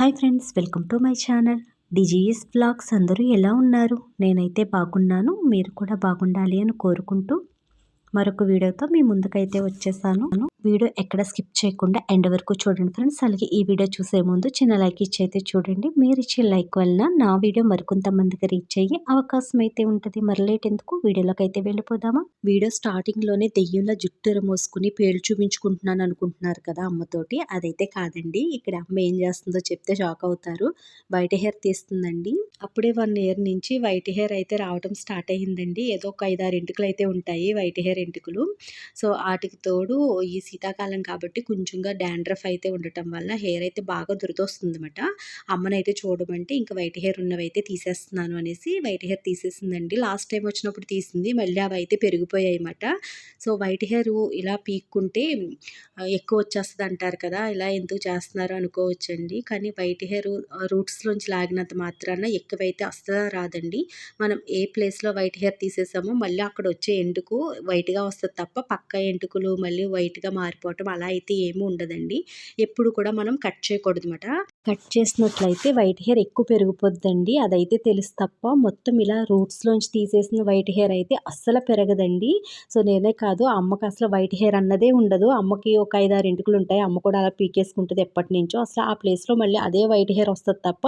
Hi friends welcome to my channel. Digi's blogs అందరూ ఎలా ఉన్నారు? నేనైతే బాగున్నాను. మీరు కూడా బాగుండాలి అని కోరుకుంటూ మరొక వీడియోతో మీ ముందుకైతే వచ్చేసాను. వీడియో ఎక్కడ స్కిప్ చేయకుండా ఎండ్ వరకు చూడండి ఫ్రెండ్స్. అలాగే ఈ వీడియో చూసే ముందు చిన్న లైక్ ఇచ్చి అయితే చూడండి. మీరు ఇచ్చే లైక్ వలన నా వీడియో మరికొంతమందికి రీచ్ అయ్యే అవకాశం అయితే ఉంటుంది. మరి లేట్ ఎందుకు? వీడియోలోకి అయితే వెళ్ళిపోదామా? వీడియో స్టార్టింగ్లోనే దెయ్యంలో జుట్టు మోసుకుని పేలు చూపించుకుంటున్నాను అనుకుంటున్నారు కదా అమ్మతోటి. అదైతే కాదండి. ఇక్కడ అమ్మ ఏం చేస్తుందో చెప్తే షాక్ అవుతారు. వైట్ హెయిర్ తీస్తుందండి. అప్పుడే వన్ ఇయర్ నుంచి వైట్ హెయిర్ అయితే రావడం స్టార్ట్ అయ్యిందండి. ఏదో ఒక ఐదారు ఇంటికలు అయితే ఉంటాయి. వైట్ హెయిర్ ఎంటుకలు సో వాటికి తోడు ఈ శీతాకాలం కాబట్టి కొంచెంగా డాండ్రఫ్ అయితే ఉండటం వల్ల హెయిర్ అయితే బాగా దురదొస్తుంది అనమాట అమ్మనైతే చూడమంటే ఇంకా వైట్ హెయిర్ ఉన్నవి అయితే తీసేస్తున్నాను అనేసి వైట్ హెయిర్ తీసేసిందండి. లాస్ట్ టైం వచ్చినప్పుడు తీసింది మళ్ళీ అవి అయితే పెరిగిపోయాయి అన్నమాట. సో వైట్ హెయిర్ ఇలా పీక్కుంటే ఎక్కువ వచ్చేస్తుంది అంటారు కదా ఇలా ఎందుకు చేస్తున్నారు అనుకోవచ్చండి. కానీ వైట్ హెయిర్ రూట్స్లోంచి లాగినంత మాత్రాన ఎక్కువైతే అస్సలు రాదండి. మనం ఏ ప్లేస్లో వైట్ హెయిర్ తీసేసామో మళ్ళీ అక్కడ వచ్చే ఎండుకు వైట్గా వస్తుంది తప్ప పక్క ఎంటుకలు మళ్ళీ వైట్గా మారిపోవటం అలా అయితే ఏమీ ఉండదండి. ఎప్పుడు కూడా మనం కట్ చేయకూడదు అనమాట కట్ చేసినట్లయితే వైట్ హెయిర్ ఎక్కువ పెరిగిపోద్దండి. అదైతే తెలుసు తప్ప మొత్తం ఇలా రూట్స్లోంచి తీసేసిన వైట్ హెయిర్ అయితే అస్సలు పెరగదండి. సో నేనే కాదు అమ్మకి అసలు వైట్ హెయిర్ అన్నదే ఉండదు. అమ్మకి ఒక ఐదారు ఇంటికలు ఉంటాయి. అమ్మ కూడా అలా పీకేసుకుంటుంది ఎప్పటి నుంచో. అసలు ఆ ప్లేస్లో మళ్ళీ అదే వైట్ హెయిర్ వస్తుంది తప్ప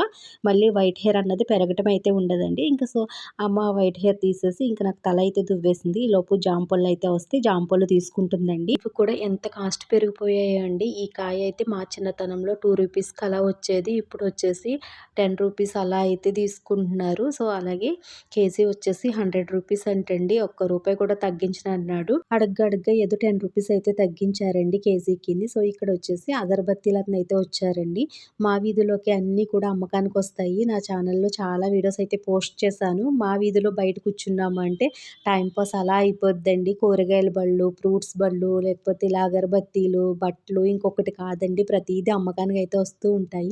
మళ్ళీ వైట్ హెయిర్ అన్నది పెరగటం అయితే ఉండదండి. ఇంకా సో అమ్మ వైట్ హెయిర్ తీసేసి ఇంకా నాకు తల అయితే దువ్వేసింది. లోపు జాంపళ్ళు అయితే వస్తే జాంపళ్ళు తీసుకుంటుందండి. ఇవి కూడా ఎంత కాస్ట్ పెరిగిపోయాయండి. ఈ కాయ అయితే మా చిన్నతనంలో టూ రూపీస్కి అలా వచ్చేది. ఇప్పుడు వచ్చేసి టెన్ రూపీస్ అలా అయితే తీసుకుంటున్నారు. సో అలాగే కేజీ వచ్చేసి హండ్రెడ్ రూపీస్ అంటండి. ఒక్క రూపాయి కూడా తగ్గించిన అన్నాడు. అడగ్గా ఏదో టెన్ రూపీస్ అయితే తగ్గించారండి కేజీకి సో ఇక్కడ వచ్చేసి అగరబత్తీలను అయితే వచ్చారండి. మా వీధిలోకి అన్నీ కూడా అమ్మకానికి వస్తాయి. నా ఛానల్లో చాలా వీడియోస్ అయితే పోస్ట్ చేశాను. మా వీధిలో బయట కూర్చున్నాము అంటే టైంపాస్ అలా అయిపోద్దండి. కూరగాయల బళ్ళు ఫ్రూట్స్ బళ్ళు లేకపోతే ఇలా అగరబత్తీలు బట్టలు ఇంకొకటి కాదండి. ప్రతిదీ అమ్మకానికి అయితే వస్తూ ఉంటాయి.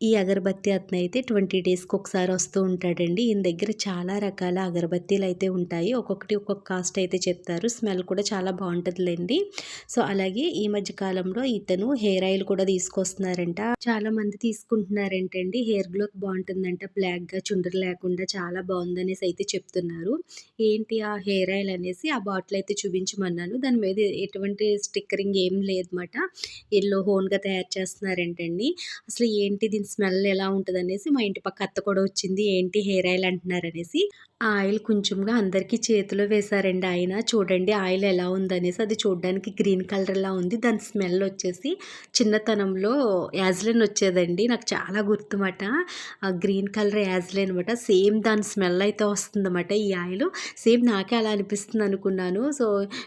ఈ అగరబత్తి అతను అయితే ట్వంటీ డేస్కి ఒకసారి వస్తూ ఉంటాడండి. ఈయన దగ్గర చాలా రకాల అగరబత్తీలు అయితే ఉంటాయి. ఒక్కొక్కటి ఒక్కొక్క కాస్ట్ అయితే చెప్తారు. స్మెల్ కూడా చాలా బాగుంటుందిలేండి. సో అలాగే ఈ మధ్య కాలంలో ఇతను హెయిర్ ఆయిల్ కూడా తీసుకొస్తున్నారంట. చాలా మంది తీసుకుంటున్నారంటండి. Hair growth బాగుంటుందంట. బ్లాక్గా చుండ్రు లేకుండా చాలా బాగుందనేసి అయితే చెప్తున్నారు. ఏంటి ఆ హెయిర్ ఆయిల్ అనేసి ఆ బాటిల్ అయితే చూపించమన్నాను. దాని మీద ఎటువంటి స్టిక్కరింగ్ ఏం లేదన్నమాట ఎల్లో హోన్గా తయారు చేస్తున్నారంటండి. అసలు ఏంటి దీని స్మెల్ ఎలా ఉంటుంది అనేసి మా ఇంటి పక్క అత్త కూడా వచ్చింది ఏంటి హెయిర్ ఆయిల్ అంటున్నారు అనేసి ఆ ఆయిల్ కొంచెంగా అందరికీ చేతిలో వేశారండి ఆయన. చూడండి ఆయిల్ ఎలా ఉందనేసి అది చూడడానికి గ్రీన్ కలర్లా ఉంది. దాని స్మెల్ వచ్చేసి చిన్నతనంలో యాజ్లైన్ వచ్చేదండి. నాకు చాలా గుర్తుమాట. గ్రీన్ కలర్ యాజ్లైన్ అనమాట సేమ్ దాని స్మెల్ అయితే వస్తుందన్నమాట ఈ ఆయిల్. సేమ్ నాకే అలా అనిపిస్తుంది అనుకున్నాను. సో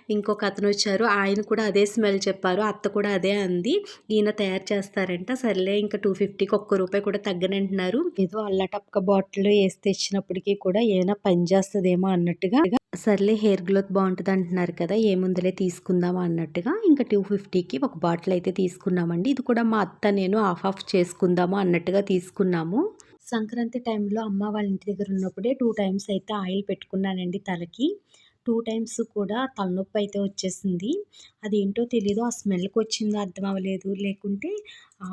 ఇంకొక అతను వచ్చారు. ఆయన కూడా అదే స్మెల్ చెప్పారు. అత్త కూడా అదే అంది. ఈయన తయారు చేస్తారంట. సర్లే ఇంకా టూ ఫిఫ్టీకి ఒక్క ఒక్క రూపాయి కూడా తగ్గనంటున్నారు. ఏదో అల్లటప్క బాటిల్ వేసి తెచ్చినప్పటికీ కూడా ఏమైనా పనిచేస్తుందేమో అన్నట్టుగా. సర్లే హెయిర్ గ్లోత్ బాగుంటుంది అంటున్నారు కదా ఏముందలే తీసుకుందామా అన్నట్టుగా. ఇంకా టూ ఫిఫ్టీకి ఒక బాటిల్ అయితే తీసుకున్నామండి. ఇది కూడా మా అత్త నేను ఆఫ్ ఆఫ్ చేసుకుందాము అన్నట్టుగా తీసుకున్నాము. సంక్రాంతి టైంలో అమ్మ వాళ్ళ ఇంటి దగ్గర ఉన్నప్పుడే టూ టైమ్స్ అయితే ఆయిల్ పెట్టుకున్నానండి తలకి. టూ టైమ్స్ కూడా తలనొప్పి అయితే వచ్చేసింది. అదేంటో తెలీదు. ఆ స్మెల్కి వచ్చిందో అర్థం అవ్వలేదు. లేకుంటే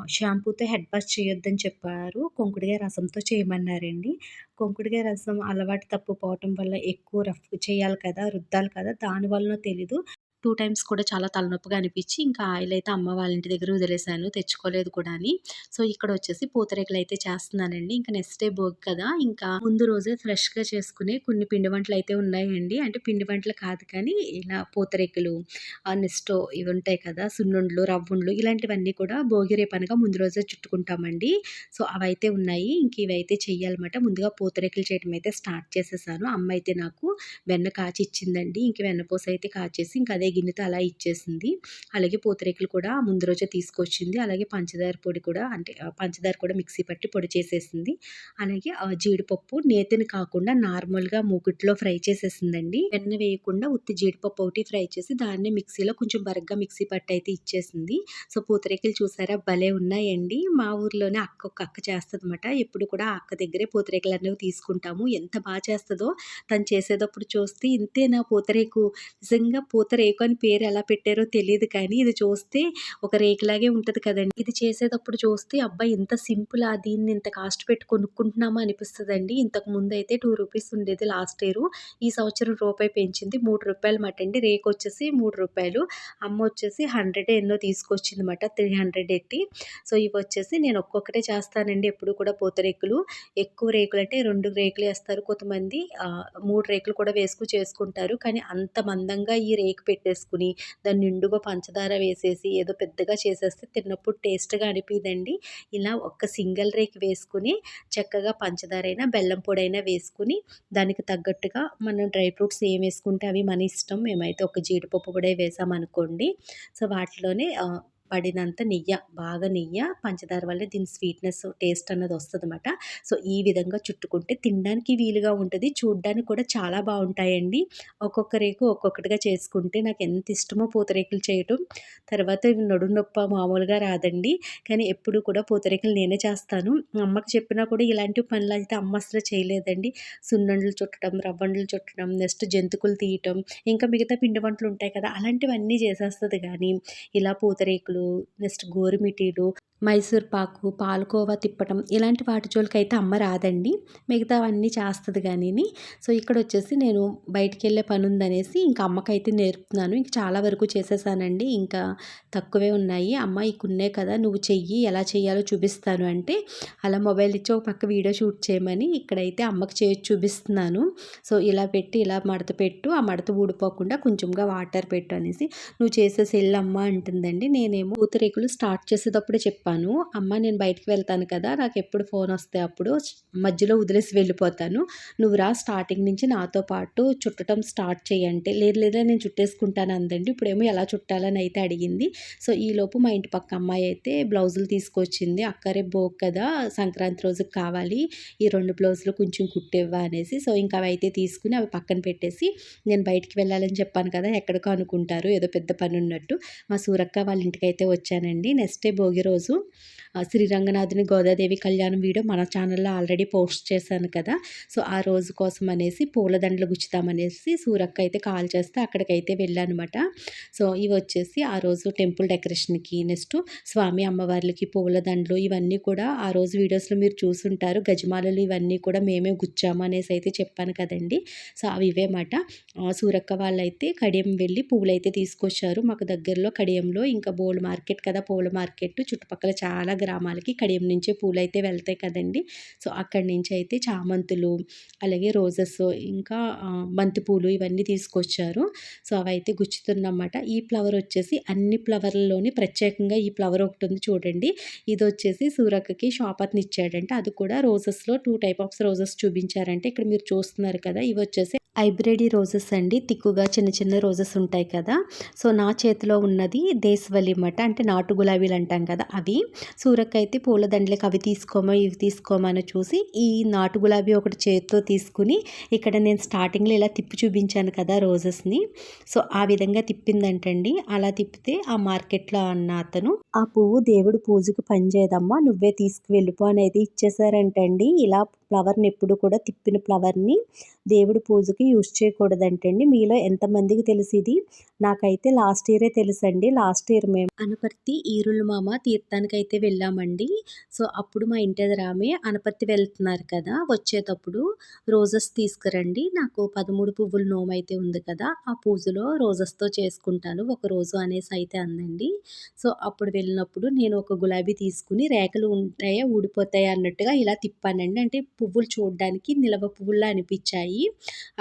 షాంపూతో హెడ్ వాష్ చేయొద్దని చెప్పారు. కొంకుడిగా రసంతో చేయమన్నారండి. కొంకుడిగా రసం అలవాటు తప్పిపోవటం వల్ల ఎక్కువ రఫ్ చేయాలి కదా రుద్దాలి కదా దానివల్ల తెలీదు. టూ టైమ్స్ కూడా చాలా తలనొప్పిగా అనిపించి ఇంకా ఆయిల్ అయితే అమ్మ వాళ్ళ ఇంటి దగ్గర వదిలేసాను తెచ్చుకోలేదు కూడా అని. సో ఇక్కడ వచ్చేసి పూతరేకులు అయితే చేస్తున్నానండి. ఇంకా నెక్స్ట్ డే భోగి కదా ఇంకా ముందు రోజే ఫ్రెష్గా చేసుకునే కొన్ని పిండి వంటలు అయితే ఉన్నాయండి. అంటే పిండి వంటలు కాదు కానీ ఇలా పూతరేకులు నెక్స్ట్ ఇవి ఉంటాయి కదా సున్నుండ్లు రవ్వుండ్లు ఇలాంటివన్నీ కూడా భోగి రేపనగా ముందు రోజే చుట్టుకుంటామండి. సో అవైతే ఉన్నాయి. ఇంక ఇవైతే చెయ్యాలన్నమాట. ముందుగా పూతరేకులు చేయడం అయితే స్టార్ట్ చేసేసాను. అమ్మ అయితే నాకు వెన్న కాచి ఇచ్చిందండి. ఇంక వెన్నపూస అయితే కాచేసి ఇంకా అదే గిన్నెతో అలా ఇచ్చేసింది. అలాగే పూతరేకులు కూడా ముందు రోజే తీసుకొచ్చింది. అలాగే పంచదార పొడి కూడా అంటే పంచదార కూడా మిక్సీ పట్టి పొడి చేసేసింది. అలాగే జీడిపప్పు నేతిని కాకుండా నార్మల్గా మూకుట్లో ఫ్రై చేసేసిందండి. వెన్న వేయకుండా ఉత్తి జీడిపప్పు ఒకటి ఫ్రై చేసి దాన్ని మిక్సీలో కొంచెం బరగ్గా మిక్సీ పట్టి అయితే ఇచ్చేసింది. సో పూతరేకులు చూసారా? భలే ఉన్నాయండి. మా ఊర్లోనే అక్క ఒక అక్క చేస్తుంది అనమాట ఎప్పుడు కూడా ఆ అక్క దగ్గరే పూతరేకులు అనేవి తీసుకుంటాము. ఎంత బాగా చేస్తుందో తను చేసేటప్పుడు చూస్తే ఇంతేనా పూతరేకు? నిజంగా పూతరేకు రేకు అని పేరు ఎలా పెట్టారో తెలియదు కానీ ఇది చూస్తే ఒక రేకులాగే ఉంటుంది కదండి. ఇది చేసేటప్పుడు చూస్తే అబ్బాయి ఇంత సింపుల్ ఆ దీన్ని ఇంత కాస్ట్ పెట్టి కొనుక్కుంటున్నామా అనిపిస్తుందండి. ఇంతకు ముందు అయితే టూ రూపీస్ ఉండేది లాస్ట్ ఇయర్. ఈ సంవత్సరం రూపాయి పెంచింది మూడు రూపాయలు మాట అండి రేకు వచ్చేసి మూడు రూపాయలు. అమ్మ వచ్చేసి హండ్రెడ్ ఎన్నో తీసుకొచ్చింది మాట త్రీ హండ్రెడ్ ఎట్టి. సో ఇవి వచ్చేసి నేను ఒక్కొక్కటే చేస్తానండి ఎప్పుడు కూడా పూతరేకులు ఎక్కువ రేకులు అంటే రెండు రేకులు వేస్తారు కొంతమంది. మూడు రేకులు కూడా వేసుకు చేసుకుంటారు. కానీ అంత మందంగా ఈ రేకు పెట్టి పెట్టేసుకుని దాన్ని నిండుగా పంచదార వేసేసి ఏదో పెద్దగా చేసేస్తే తిన్నప్పుడు టేస్ట్గా అనిపిదండి. ఇలా ఒక్క సింగిల్ రేక్ వేసుకుని చక్కగా పంచదార అయినా బెల్లం పొడి అయినా వేసుకుని దానికి తగ్గట్టుగా మనం డ్రై ఫ్రూట్స్ ఏం వేసుకుంటే అవి మన ఇష్టం. మేమైతే ఒక జీడిపప్పు కూడా వేసామనుకోండి. సో వాటిలోనే పడినంత నెయ్యి బాగా నెయ్యి పంచదార వల్ల దీని స్వీట్నెస్ టేస్ట్ అన్నది వస్తుంది అనమాట సో ఈ విధంగా చుట్టుకుంటే తినడానికి వీలుగా ఉంటుంది. చూడడానికి కూడా చాలా బాగుంటాయండి. ఒక్కొక్క రేకు ఒక్కొక్కటిగా చేసుకుంటే నాకు ఎంత ఇష్టమో పూతరేకులు చేయటం. తర్వాత నడుము నొప్ప మామూలుగా రాదండి. కానీ ఎప్పుడు కూడా పూతరేకులు నేనే చేస్తాను. అమ్మకి చెప్పినా కూడా ఇలాంటి పనులు అయితే అమ్మ అసలు చేయలేదండి. సున్నండ్లు చుట్టడం రవ్వండ్లు చుట్టడం నెక్స్ట్ జంతుకులు తీయటం ఇంకా మిగతా పిండి వంటలు ఉంటాయి కదా అలాంటివన్నీ చేసేస్తుంది. కానీ ఇలా పూతరేకులు నెక్స్ట్ గోరుమిటీలు మైసూర్ పాకు పాలకోవా తిప్పటం ఇలాంటి వాటి జోలికి అయితే అమ్మ రాదండి. మిగతావన్నీ చేస్తుంది కానీ సో ఇక్కడ వచ్చేసి నేను బయటికి వెళ్ళే పని ఉందనేసి ఇంకా అమ్మకైతే నేర్పుతున్నాను. ఇంక చాలా వరకు చేసేసానండి. ఇంకా తక్కువే ఉన్నాయి. అమ్మ ఇకున్నే కదా నువ్వు చెయ్యి ఎలా చేయాలో చూపిస్తాను అంటే అలా మొబైల్ ఇచ్చి ఒక పక్క వీడియో షూట్ చేయమని ఇక్కడైతే అమ్మకి చే చూపిస్తున్నాను. సో ఇలా పెట్టి ఇలా మడత పెట్టు ఆ మడత ఊడిపోకుండా కొంచెంగా వాటర్ పెట్టు అనేసి నువ్వు చేసేసి వెళ్ళమ్మా అంటుందండి. నేనేమో పూతరేకులు స్టార్ట్ చేసేటప్పుడే చెప్పాను చెప్పాను అమ్మ నేను బయటికి వెళ్తాను కదా నాకు ఎప్పుడు ఫోన్ వస్తే అప్పుడు మధ్యలో వదిలేసి వెళ్ళిపోతాను. నువ్వు రా స్టార్టింగ్ నుంచి నాతో పాటు చుట్టడం స్టార్ట్ చేయంటే లేదు లేదా నేను చుట్టేసుకుంటాను అందండి. ఇప్పుడేమో ఎలా చుట్టాలని అయితే అడిగింది. సో ఈలోపు మా ఇంటి పక్క అమ్మాయి అయితే బ్లౌజులు తీసుకొచ్చింది. అక్కరే బోక్ కదా సంక్రాంతి రోజుకి కావాలి ఈ రెండు బ్లౌజులు కొంచెం కుట్టివ్వా అనేసి సో ఇంకా అవి అయితే తీసుకుని అవి పక్కన పెట్టేసి నేను బయటికి వెళ్ళాలని చెప్పాను కదా ఎక్కడికో అనుకుంటారు ఏదో పెద్ద పని ఉన్నట్టు. మా సూరక్క వాళ్ళ ఇంటికి అయితే వచ్చానండి. నెక్స్ట్ డే భోగి రోజు శ్రీరంగనాథుని గోదాదేవి కళ్యాణం వీడియో మన ఛానల్లో ఆల్రెడీ పోస్ట్ చేశాను కదా. సో ఆ రోజు కోసం అనేసి పూలదండలు గుచ్చుతామనేసి సూరక్క అయితే కాల్ చేస్తే అక్కడికైతే వెళ్ళానమాట. సో ఇవి వచ్చేసి ఆ రోజు టెంపుల్ డెకరేషన్కి నెక్స్ట్ స్వామి అమ్మవార్లకి పూలదండలు ఇవన్నీ కూడా ఆ రోజు వీడియోస్లో మీరు చూసుంటారు. గజమాలలు ఇవన్నీ కూడా మేమే గుచ్చాము అనేసి అయితే చెప్పాను కదండి. సో అవి ఇవే మాట సూరక్క వాళ్ళైతే కడియం వెళ్ళి పువ్వులు అయితే తీసుకొచ్చారు. మాకు దగ్గరలో కడియంలో ఇంకా బోల్ మార్కెట్ కదా పూల మార్కెట్. చుట్టుపక్కల చాలా గ్రామాలకి కడియం నుంచే పూలు అయితే వెళ్తాయి కదండి. సో అక్కడి నుంచి అయితే చామంతులు అలాగే రోజెస్ ఇంకా బంతిపూలు ఇవన్నీ తీసుకొచ్చారు. సో అవైతే గుచ్చుతున్నమాట ఈ ఫ్లవర్ వచ్చేసి అన్ని ఫ్లవర్లలోని ప్రత్యేకంగా ఈ ఫ్లవర్ ఒకటి ఉంది చూడండి. ఇది వచ్చేసి సూరక్కకి అతను ఇచ్చాడంటే. అది కూడా రోజెస్లో టూ టైప్ ఆఫ్ రోజెస్ చూపించారంటే. ఇక్కడ మీరు చూస్తున్నారు కదా ఇవి వచ్చేసి హైబ్రిడ్ రోజెస్ అండి. తిక్కుగా చిన్న చిన్న రోజెస్ ఉంటాయి కదా. సో నా చేతిలో ఉన్నది దేశవల్లి అనమాట. అంటే నాటు గులాబీలు అంటాం కదా అవి. సూరకైతే పూల దండలకు అవి తీసుకోమో ఇవి తీసుకోమని చూసి ఈ నాటు గులాబీ ఒకటి చేతితో తీసుకుని ఇక్కడ నేను స్టార్టింగ్లో ఇలా తిప్పి చూపించాను కదా రోజెస్ని. సో ఆ విధంగా తిప్పిందంటండి. అలా తిప్పితే ఆ మార్కెట్లో అన్న అతను ఆ పువ్వు దేవుడు పూజకు పనిచేయదమ్మా నువ్వే తీసుకువెళ్ళిపో అనేది ఇచ్చేసారంటండి. ఇలా ఫ్లవర్ని ఎప్పుడు కూడా తిప్పిన ఫ్లవర్ని దేవుడి పూజకి యూజ్ చేయకూడదంటండి. మీలో ఎంతమందికి తెలిసింది నాకైతే లాస్ట్ ఇయరే తెలుసండి. లాస్ట్ ఇయర్ మేము అనపర్తి ఈరుల మామ తీర్థానికి అయితే వెళ్ళామండి. సో అప్పుడు మా ఇంటి ఎదురామె అనపర్తి వెళ్తున్నారు కదా వచ్చేటప్పుడు రోజెస్ తీసుకురండి. నాకు పదమూడు పువ్వుల నోమైతే అయితే ఉంది కదా ఆ పూజలో రోజెస్తో చేసుకుంటాను. ఒక రోజు అనేసి అయితే అందండి. సో అప్పుడు వెళ్ళినప్పుడు నేను ఒక గులాబీ తీసుకుని రేఖలు ఉంటాయా ఊడిపోతాయా అన్నట్టుగా ఇలా తిప్పానండి. అంటే పువ్వులు చూడడానికి నిలవ పువ్వుల్లా అనిపించాయి.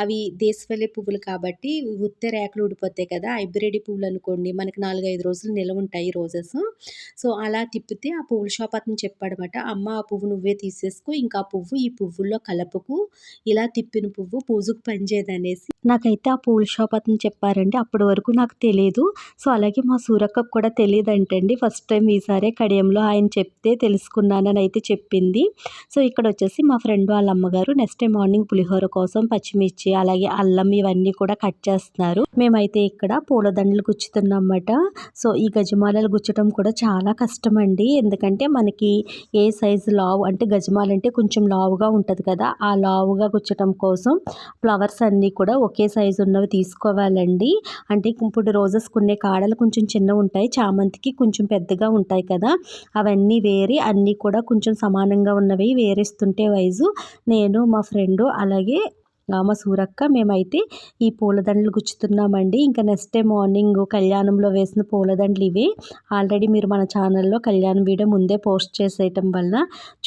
అవి దేశవల్లి పువ్వులు కాబట్టి ఉత్తే రేకులు ఊడిపోతాయి కదా హైబ్రిడ్ పువ్వులు అనుకోండి మనకి నాలుగైదు రోజులు నిలవ ఉంటాయి రోజెస్. సో అలా తిప్పితే ఆ పువ్వుల షాప్ అతను చెప్పాడనమాట అమ్మ ఆ పువ్వు నువ్వే తీసేసుకో ఇంకా ఆ పువ్వు ఈ పువ్వుల్లో కలపకు ఇలా తిప్పిన పువ్వు పూజకు పనిచేయదనేసి. నాకైతే ఆ పువ్వుల షాప్ అతను చెప్పారండి అప్పటి వరకు నాకు తెలియదు సో అలాగే మా సూరక్కకు కూడా తెలియదు అంటండి ఫస్ట్ టైం ఈసారే కడియంలో ఆయన చెప్తే తెలుసుకున్నానని అయితే చెప్పింది. సో ఇక్కడ వచ్చేసి మా ఫ్రెండ్ వాళ్ళ అమ్మగారు నెక్స్ట్ డే మార్నింగ్ పులిహోర కోసం పచ్చిమిర్చి అలాగే అల్లం ఇవన్నీ కూడా కట్ చేస్తున్నారు. మేమైతే ఇక్కడ పూలదండలు గుచ్చుతున్నమాట సో ఈ గజమాలలు గుచ్చడం కూడా చాలా కష్టం అండి ఎందుకంటే మనకి ఏ సైజు లావు అంటే గజమాలు అంటే కొంచెం లావుగా ఉంటుంది కదా ఆ లావుగా గుచ్చటం కోసం ఫ్లవర్స్ అన్నీ కూడా ఒకే సైజు ఉన్నవి తీసుకోవాలండి. అంటే ఇప్పుడు రోజెస్ కొన్ని కాడలు కొంచెం చిన్న ఉంటాయి చామంతికి కొంచెం పెద్దగా ఉంటాయి కదా అవన్నీ వేరి అన్నీ కూడా కొంచెం సమానంగా ఉన్నవి వేరేస్తుంటే వైజ్ నేను మా ఫ్రెండు అలాగే మా సూరక్క. మేమైతే ఈ పూలదండలు గుచ్చుతున్నామండి. ఇంకా నెక్స్ట్ డే మార్నింగ్ కళ్యాణంలో వేసిన పూలదండలు ఇవి. ఆల్రెడీ మీరు మన ఛానల్లో కళ్యాణం వీడియో ముందే పోస్ట్ చేసేయటం వల్ల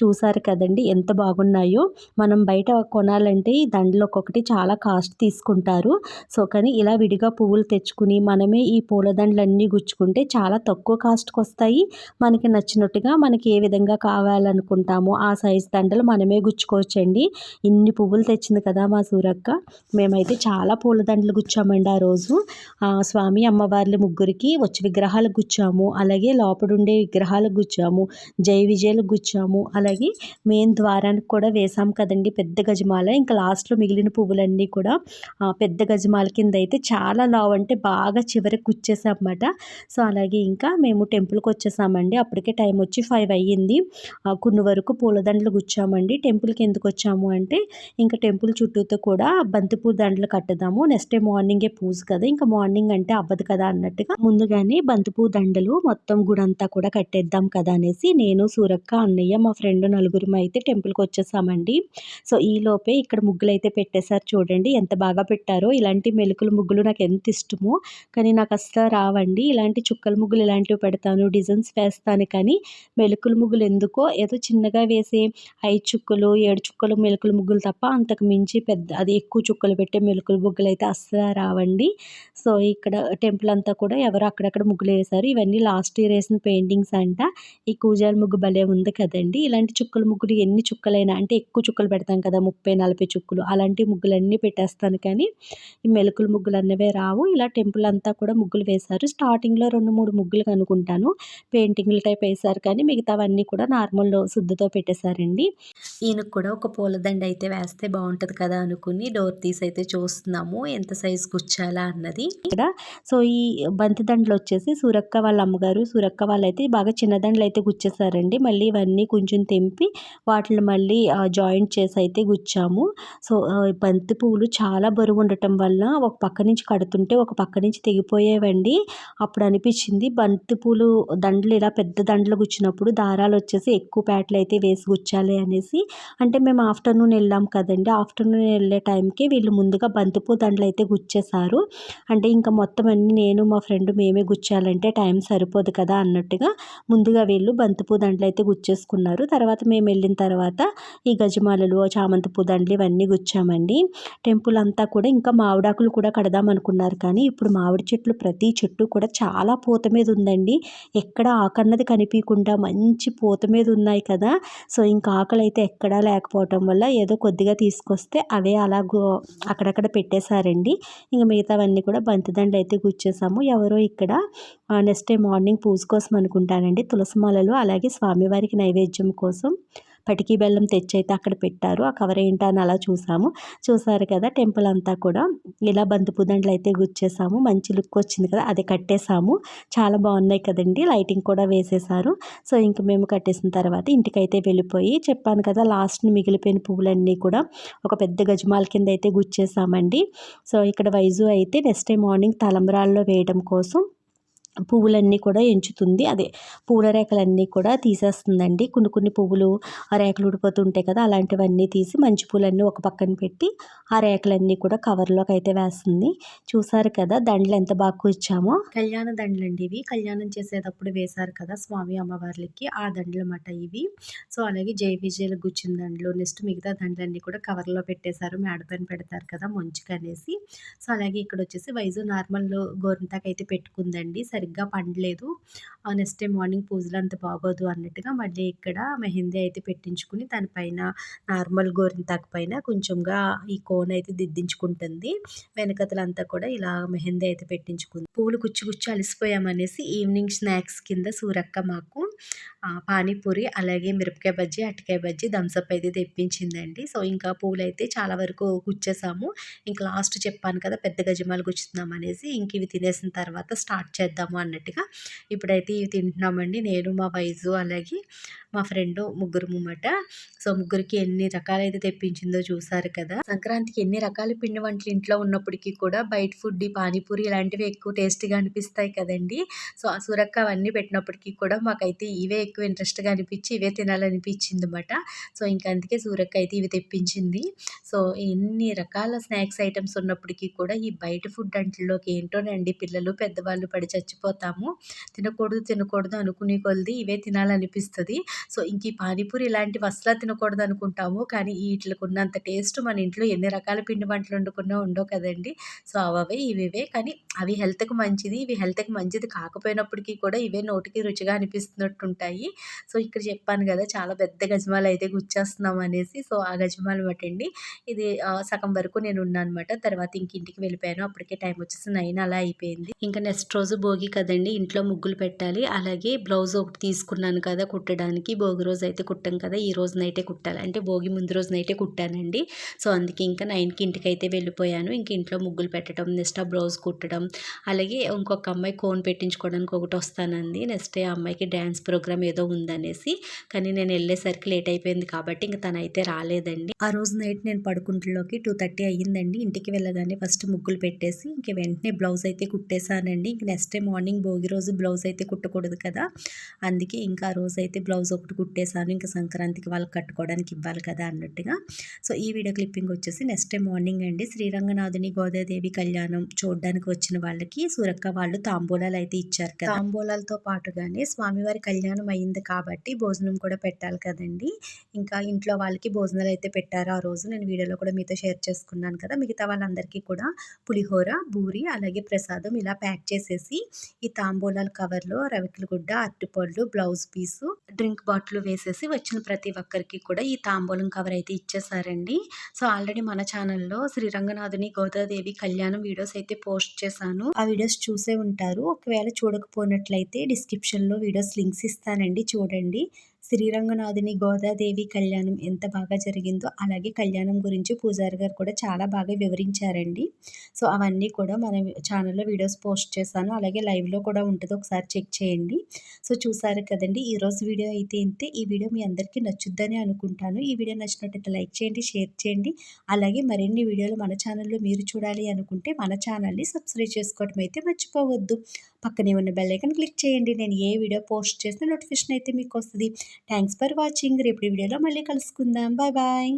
చూసారు కదండి ఎంత బాగున్నాయో. మనం బయట కొనాలంటే ఈ దండలు ఒక్కొక్కటి చాలా కాస్ట్ తీసుకుంటారు. సో కానీ ఇలా విడిగా పువ్వులు తెచ్చుకుని మనమే ఈ పూలదండలన్నీ గుచ్చుకుంటే చాలా తక్కువ కాస్ట్కి వస్తాయి. మనకి నచ్చినట్టుగా మనకి ఏ విధంగా కావాలనుకుంటామో ఆ సైజ్ దండలు మనమే గుచ్చుకోవచ్చండి. ఇన్ని పువ్వులు తెచ్చింది కదా మా సూరక్క. మేమైతే చాలా పూలదండలు గుచ్చామండి ఆ రోజు. స్వామి అమ్మవార్ల ముగ్గురికి వచ్చి విగ్రహాలకు గుచ్చాము. అలాగే లోపడుండే విగ్రహాలకు గుచ్చాము. జై విజయలకు గుచ్చాము. అలాగే మెయిన్ ద్వారానికి కూడా వేసాం కదండి పెద్ద గజమాల. ఇంకా లాస్ట్లో మిగిలిన పువ్వులన్నీ కూడా పెద్ద గజమాల కింద అయితే చాలా లావు అంటే బాగా చివరికి గుచ్చేసామన్నమాట. సో అలాగే ఇంకా మేము టెంపుల్కి వచ్చేసామండి. అప్పటికే టైం వచ్చి ఫైవ్ అయ్యింది. కొన్ని వరకు పూలదండలు గుచ్చామండి. టెంపుల్కి ఎందుకు వచ్చాము అంటే ఇంకా టెంపుల్ చుట్టూతో కూడా బంతిపూ దండలు కట్టుదాము. నెక్స్ట్ డే మార్నింగే పూజ కదా ఇంకా మార్నింగ్ అంటే అవ్వదు కదా అన్నట్టుగా. ముందుగానే బంతిపూ దండలు మొత్తం గుడంతా కూడా కట్టేద్దాం కదా అనేసి నేను సూరక్క అన్నయ్య మా ఫ్రెండ్ నలుగురం అయితే టెంపుల్కి వచ్చేసామండి. సో ఈ లోపే ఇక్కడ ముగ్గులు అయితే పెట్టేశారు చూడండి ఎంత బాగా పెట్టారో. ఇలాంటి మెలుకులు ముగ్గులు నాకు ఎంత ఇష్టమో కానీ నాకు అసలు రావండి. ఇలాంటి చుక్కల ముగ్గులు ఇలాంటివి పెడతాను డిజైన్స్ వేస్తాను కానీ మెలుకుల ముగ్గులు ఎందుకో ఏదో చిన్నగా వేసే ఐదు చుక్కలు ఏడు చుక్కలు మెలుకుల ముగ్గులు తప్ప అంతకు మించి పెద్ద అది ఎక్కువ చుక్కలు పెట్టే మెలుకులు ముగ్గులు అయితే అస్సలు రావండి. సో ఇక్కడ టెంపుల్ అంతా కూడా ఎవరు అక్కడక్కడ ముగ్గులు వేశారు. ఇవన్నీ లాస్ట్ ఇయర్ వేసిన పెయింటింగ్స్ అంట. ఈ కూజాల ముగ్గు భలే ఉంది కదండి. ఇలాంటి చుక్కల ముగ్గులు ఎన్ని చుక్కలైనా అంటే ఎక్కువ చుక్కలు పెడతాం కదా ముప్పై నలభై చుక్కలు అలాంటి ముగ్గులన్నీ పెట్టేస్తాను కానీ ఈ మెలుకుల ముగ్గులు అన్నవే రావు. ఇలా టెంపుల్ అంతా కూడా ముగ్గులు వేశారు. స్టార్టింగ్లో రెండు మూడు ముగ్గులు కనుకుంటాను పెయింటింగ్లు టైప్ వేశారు కానీ మిగతావన్నీ కూడా నార్మల్ శుద్ధితో పెట్టేశారండి. ఈయనకు కూడా ఒక పూలదండ అయితే వేస్తే బాగుంటుంది కదా అనుకుని డోర్ తీసి అయితే చూస్తున్నాము ఎంత సైజు గుచ్చాలా అన్నది. ఇక్కడ సో ఈ బంతి దండలు వచ్చేసి సూరక్క వాళ్ళ అమ్మగారు సూరక్క వాళ్ళైతే బాగా చిన్న దండలు అయితే గుచ్చేసారండి. మళ్ళీ ఇవన్నీ కొంచెం తెంపి వాటిని మళ్ళీ జాయింట్ చేసి అయితే గుచ్చాము. సో బంతి పువ్వులు చాలా బరువు ఉండటం వల్ల ఒక పక్క నుంచి కడుతుంటే ఒక పక్క నుంచి తెగిపోయేవండి. అప్పుడు అనిపించింది బంతి పూలు దండలు ఇలా పెద్ద దండలు గుచ్చినప్పుడు దారాలు వచ్చేసి ఎక్కువ ప్యాట్లు అయితే వేసి గుచ్చాలి అనేసి. అంటే మేము ఆఫ్టర్నూన్ వెళ్ళాం కదండి ఆఫ్టర్నూన్ వెళ్ళే టైంకి వీళ్ళు ముందుగా బంతిపూ దండలు అయితే గుచ్చేశారు. అంటే ఇంకా మొత్తం అన్ని నేను మా ఫ్రెండ్ మేమే గుచ్చాలంటే టైం సరిపోదు కదా అన్నట్టుగా ముందుగా వీళ్ళు బంతిపూ దండలు అయితే గుచ్చేసుకున్నారు. తర్వాత మేము వెళ్ళిన తర్వాత ఈ గజమాలలు చామంతి పూ దండలు ఇవన్నీ గుచ్చామండి. టెంపుల్ అంతా కూడా ఇంకా మామిడాకులు కూడా కడదాం అనుకున్నారు కానీ ఇప్పుడు మామిడి చెట్లు ప్రతి చెట్టు కూడా చాలా పూత మీద ఉందండి. ఎక్కడ ఆకన్నది కనిపించకుండా మంచి పూత మీద ఉన్నాయి కదా. సో ఇంకా ఆకలి అయితే ఎక్కడా లేకపోవటం వల్ల ఏదో కొద్దిగా తీసుకొస్తే అవే అలా అక్కడక్కడ పెట్టేశారండి. ఇంకా మిగతావన్నీ కూడా బంతిదండలు అయితే గుచ్చేసాము. ఎవరో ఇక్కడ నెక్స్ట్ డే మార్నింగ్ పూజ కోసం అనుకుంటానండి. తులసి మాలలు అలాగే స్వామివారికి నైవేద్యం కోసం. పటికీ బెల్లం తెచ్చి అయితే అక్కడ పెట్టారు. ఆ కవర్ ఏంటో అని అలా చూసాము. చూసారు కదా టెంపుల్ అంతా కూడా. ఇలా బంతిపుదండ్లు అయితే గుచ్చేసాము. మంచి లుక్ వచ్చింది కదా అది కట్టేసాము. చాలా బాగున్నాయి కదండి. లైటింగ్ కూడా వేసేసారు. సో ఇంక మేము కట్టేసిన తర్వాత ఇంటికైతే వెళ్ళిపోయి చెప్పాను కదా లాస్ట్ మిగిలిపోయిన పువ్వులన్నీ కూడా ఒక పెద్ద గజమాల కింద అయితే గుచ్చేసామండి. సో ఇక్కడ వైజు అయితే నెక్స్ట్ డే మార్నింగ్ తలంబరాల్లో వేయడం కోసం పువ్వులన్నీ కూడా ఎంచుతుంది. అదే పూల రేఖలన్నీ కూడా తీసేస్తుందండి. కొన్ని కొన్ని పువ్వులు ఆ రేఖలు ఊడిపోతుంటాయి కదా అలాంటివన్నీ తీసి మంచి పూలన్నీ ఒక పక్కన పెట్టి ఆ రేఖలన్నీ కూడా కవర్లోకి అయితే వేస్తుంది. చూసారు కదా దండలు ఎంత బాగా కూర్చామో. కళ్యాణ దండలు అండి ఇవి. కళ్యాణం చేసేటప్పుడు వేశారు కదా స్వామి అమ్మవార్లకి ఆ దండలు అన్నమాట ఇవి. సో అలాగే జై విజయలు గుచ్చిన దండలు నెక్స్ట్ మిగతా దండలన్నీ కూడా కవర్లో పెట్టేశారు. మేడ పైన పెడతారు కదా మంచుకు అనేసి సో అలాగే ఇక్కడ వచ్చేసి వైజు నార్మల్ గోరింతాకైతే పెట్టుకుందండి. సరిగ్గా పండలేదు. నెక్స్ట్ డే మార్నింగ్ పూజలు అంత బాగోదు అన్నట్టుగా మళ్ళీ ఇక్కడ మెహందీ అయితే పెట్టించుకుని దానిపైన నార్మల్ గోరింతాకు పైన కొంచెంగా ఈ కోన్ అయితే దిద్దించుకుంటుంది. వెనకతలంతా కూడా ఇలా మెహందీ అయితే పెట్టించుకుంది. పూలు గుచ్చి గుచ్చి అలసిపోయామనేసి ఈవినింగ్ స్నాక్స్ కింద సూరక్క మాకు పానీపూరి అలాగే మిరపకాయ బజ్జీ అరటికాయ బజ్జీ థమ్స్అప్ అయితే తెప్పించిందండి. సో ఇంకా పూలు అయితే చాలా వరకు గుచ్చేసాము. ఇంకా లాస్ట్ చెప్పాను కదా పెద్ద గజమాలు గుచ్చుతున్నాం అనేసి ఇంక ఇవి తినేసిన తర్వాత స్టార్ట్ చేద్దాము అన్నట్టుగా ఇప్పుడైతే ఇవి తింటున్నామండి. నేను మా వైజు అలాగే మా ఫ్రెండ్ ముగ్గురు ముమ్మట. సో ముగ్గురికి ఎన్ని రకాలైతే తెప్పించిందో చూసారు కదా సంక్రాంతికి ఎన్ని రకాల పిండి వంటలు ఇంట్లో ఉన్నప్పటికీ కూడా బయట ఫుడ్ పానీపూరి ఇలాంటివి ఎక్కువ టేస్టీగా అనిపిస్తాయి కదండి. సో ఆ సురక్క అవన్నీ పెట్టినప్పటికీ కూడా మాకైతే ఇవే ఎక్కువ ఇంట్రెస్ట్గా అనిపించి ఇవే తినాలనిపించింది అనమాట సో ఇంకా అందుకే సూరక్క అయితే ఇవి తెప్పించింది. సో ఎన్ని రకాల స్నాక్స్ ఐటమ్స్ ఉన్నప్పటికీ కూడా ఈ బయట ఫుడ్ అంట్లోకి ఏంటోనండి పిల్లలు పెద్దవాళ్ళు పడి చచ్చిపోతాము. తినకూడదు తినకూడదు అనుకునే కొలది ఇవే తినాలనిపిస్తుంది. సో ఇంక ఈ పానీపూరి ఇలాంటివి అసలు తినకూడదు అనుకుంటాము. కానీ వీటికి ఉన్నంత టేస్ట్ మన ఇంట్లో ఎన్ని రకాల పిండి వంటలు వండుకున్నా ఉండవు కదండి. సో అవే ఇవే కానీ అవి హెల్త్కి మంచిది ఇవి హెల్త్కి మంచిది కాకపోయినప్పటికీ కూడా ఇవే నోటికి రుచిగా అనిపిస్తున్నట్టు ఉంటాయి సో ఇక్కడ చెప్పాను కదా చాలా పెద్ద గజమాలు అయితే గుచ్చేస్తున్నాం అనేసి. సో ఆ గజమాలు పట్టండి ఇది సగం వరకు నేను ఉన్నాను అనమాట తర్వాత ఇంక ఇంటికి వెళ్ళిపోయాను. అప్పటికే టైం వచ్చేసి నైన్ అలా అయిపోయింది. ఇంకా నెక్స్ట్ రోజు భోగి కదండి ఇంట్లో ముగ్గులు పెట్టాలి. అలాగే బ్లౌజ్ ఒకటి తీసుకున్నాను కదా కుట్టడానికి. భోగి రోజు అయితే కుట్టాం కదా ఈ రోజు నైటే కుట్టాలి. అంటే భోగి ముందు రోజు నైటే కుట్టానండి. సో అందుకే ఇంకా నైన్కి ఇంటికి అయితే వెళ్ళిపోయాను. ఇంక ఇంట్లో ముగ్గులు పెట్టడం నెక్స్ట్ ఆ బ్లౌజ్ కుట్టడం. అలాగే ఇంకొక అమ్మాయి కోన్ పెట్టించుకోవడానికి ఒకటి వస్తానంది నెక్స్ట్ ఆ అమ్మాయికి డ్యాన్స్ ప్రోగ్రామ్ ఏదో ఉందనేసి. కానీ నేను వెళ్ళేసరికి లేట్ అయిపోయింది కాబట్టి ఇంక తనైతే రాలేదండి. ఆ రోజు నైట్ నేను పడుకుంటలోకి టూ థర్టీ అయ్యిందండి. ఇంటికి వెళ్ళగానే ఫస్ట్ ముగ్గులు పెట్టేసి ఇంక వెంటనే బ్లౌజ్ అయితే కుట్టేశానండి. ఇంక నెక్స్ట్ డే మార్నింగ్ భోగి రోజు బ్లౌజ్ అయితే కుట్టకూడదు కదా. అందుకే ఇంకా ఆ రోజు అయితే బ్లౌజ్ ఒకటి కుట్టేశాను. ఇంకా సంక్రాంతికి వాళ్ళకి కట్టుకోవడానికి ఇవ్వాలి కదా అన్నట్టుగా. సో ఈ వీడియో క్లిప్పింగ్ వచ్చేసి నెక్స్ట్ డే మార్నింగ్ అండి. శ్రీరంగనాథుని గోదాదేవి కళ్యాణం చూడడానికి వచ్చిన వాళ్ళకి సూరక్క వాళ్ళు తాంబూలాలు అయితే ఇచ్చారు కదా. తాంబూలాలతో పాటుగానే స్వామివారి కళ్యాణం అయింది కాబట్టి భోజనం కూడా పెట్టాలి కదండి. ఇంకా ఇంట్లో వాళ్ళకి భోజనాలు అయితే పెట్టారు ఆ రోజు. నేను వీడియోలో కూడా మీతో షేర్ చేసుకున్నాను కదా. మిగతా వాళ్ళందరికీ కూడా పులిహోర బూరి అలాగే ప్రసాదం ఇలా ప్యాక్ చేసేసి ఈ తాంబూలాల కవర్లో రవికిల గుడ్డ అరటిపళ్ళు బ్లౌజ్ పీసు డ్రింక్ బాటిల్ వేసేసి వచ్చిన ప్రతి ఒక్కరికి కూడా ఈ తాంబూలం కవర్ అయితే ఇచ్చేసారండి సో ఆల్రెడీ మన ఛానల్లో శ్రీరంగనాథుని గోదాదేవి కళ్యాణం వీడియోస్ అయితే పోస్ట్ చేశాను. ఆ వీడియోస్ చూసే ఉంటారు. ఒకవేళ చూడకపోయినట్లయితే డిస్క్రిప్షన్లో వీడియోస్ లింక్స్ ఇస్తానండి. చూడండి శ్రీరంగనాథుని గోదాదేవి కళ్యాణం ఎంత బాగా జరిగిందో అలాగే కళ్యాణం గురించి పూజారి గారు కూడా చాలా బాగా వివరించారండి. సో అవన్నీ కూడా మన ఛానల్లో వీడియోస్ పోస్ట్ చేశాను. అలాగే లైవ్లో కూడా ఉంటుంది ఒకసారి చెక్ చేయండి. సో చూసారు కదండి ఈరోజు వీడియో అయితే ఇంతే. ఈ వీడియో మీ అందరికీ నచ్చుద్దని అనుకుంటాను. ఈ వీడియో నచ్చినట్టయితే లైక్ చేయండి షేర్ చేయండి. అలాగే మరిన్ని వీడియోలు మన ఛానల్లో మీరు చూడాలి అనుకుంటే మన ఛానల్ని సబ్స్క్రైబ్ చేసుకోవడం అయితే మర్చిపోవద్దు. పక్కనే ఉన్న బెల్ ఐకన్ క్లిక్ చేయండి. నేను ఏ వీడియో పోస్ట్ చేసిన నోటిఫికేషన్ అయితే మీకు వస్తుంది. థ్యాంక్స్ ఫర్ వాచింగ్ రేపు వీడియోలో మళ్ళీ కలుసుకుందాం. Bye bye